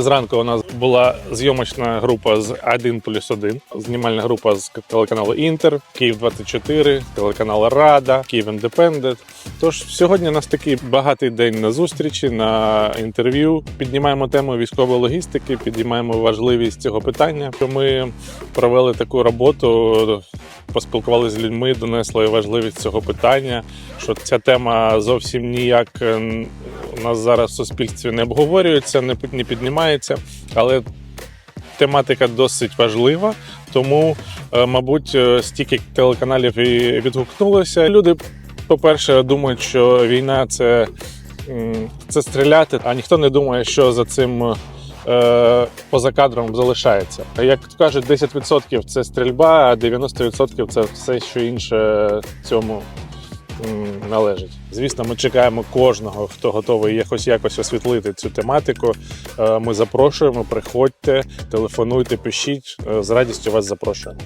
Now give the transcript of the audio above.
Зранку у нас була зйомочна група з 1 плюс 1, знімальна група з телеканалу Інтер, Київ 24, телеканалу Рада, Київ Індепендент. Тож сьогодні у нас такий багатий день на зустрічі, на інтерв'ю. Піднімаємо тему військової логістики, піднімаємо важливість цього питання. Ми провели таку роботу, поспілкувалися з людьми, донесли важливість цього питання. Що ця тема зовсім ніяк у нас зараз в суспільстві не обговорюється, не піднімається, але тематика досить важлива. Тому, е, мабуть, е, стільки телеканалів і відгукнулося. Люди, по-перше, думають, що війна це, це стріляти, а ніхто не думає, що за цим. е, Поза кадром залишається. Як кажуть, 10% це стрільба, а 90% це все, що інше цьому належить. Звісно, ми чекаємо кожного, хто готовий якось якось освітлити цю тематику. Е, Ми запрошуємо, приходьте, телефонуйте, пишіть. Е, З радістю вас запрошуємо.